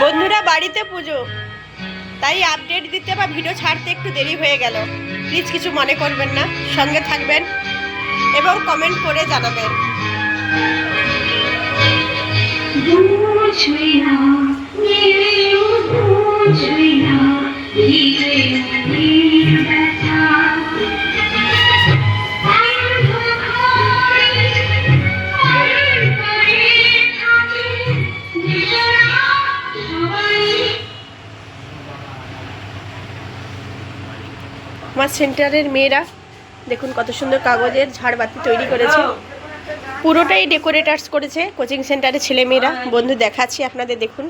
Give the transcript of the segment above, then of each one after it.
বন্ধুরা, বাড়িতে পুজো। তাই আপডেট দিতে বা ভিডিও ছাড়তে একটু দেরি হয়ে গেল। প্লিজ কিছু মনে করবেন না, সঙ্গে থাকবেন এবং কমেন্ট করে জানাবেন। আমার সেন্টারের মেয়েরা, দেখুন কত সুন্দর কাগজের ঝাড়বাতি তৈরি করেছে। পুরোটাই ডেকোরেটার্স করেছে কোচিং সেন্টারের ছেলে মেয়েরা। বন্ধু দেখাচ্ছি আপনাদের, দেখুন।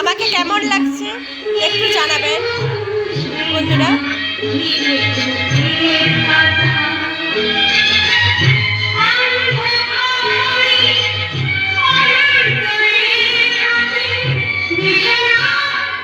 আমাকে কেমন লাগছে একটু জানাবেন, বন্ধুরা।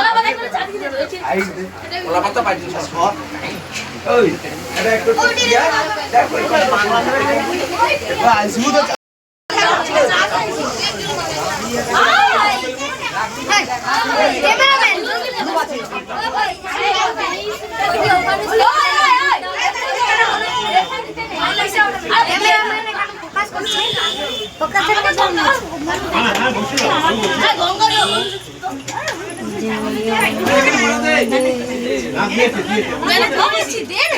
হবে না সব মুছা আছে বাইরে ছড়ি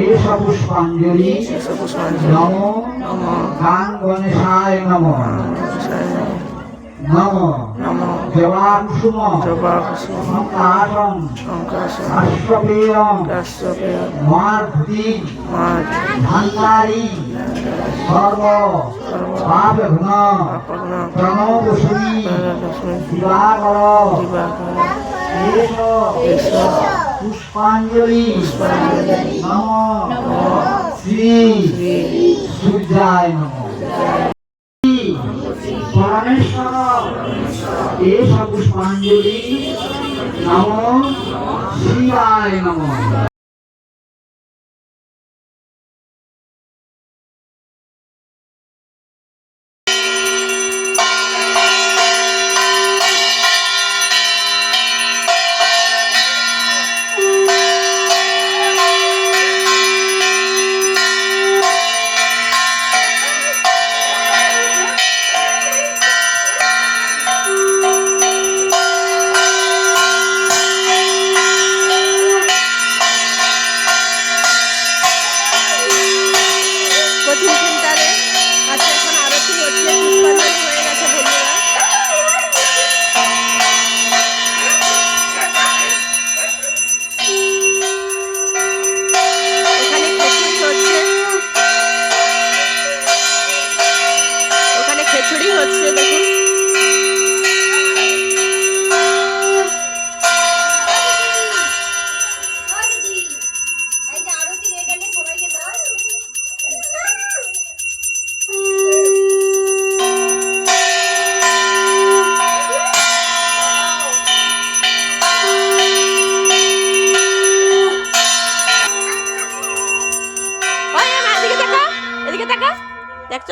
এষ পুষ্পাঞ্জলি নম গান গণেশায় নম। নম। জবাকুসুম সংকাশম রাষ্ট্রপেয়ম মার্ধি ধান্তারি সর্ব। পাপ ঘন দিবাকর। এষ পুষ্পাঞ্জলি। নম। শ্রী সূর্যায় নম। পরমেশ্বর এষ পুষ্পাঞ্জলি নম শিবায় নম।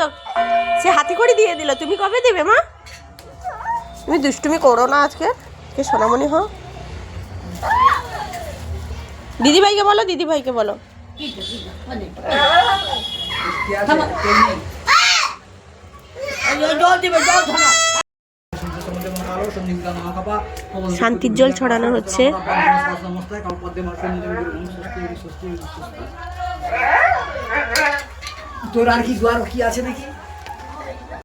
দেখছ সে হাতি করে দিয়ে দিল। তুমি কবে দিবে, মা? তুমি দুষ্টুমি করো না আজকে। কে সোনামণি হও দিদিভাইকে বলো দিদিভাইকে বলো। শান্তির জল ছড়ানো হচ্ছে। তোর আর কি দুয়ার কি আছে নাকি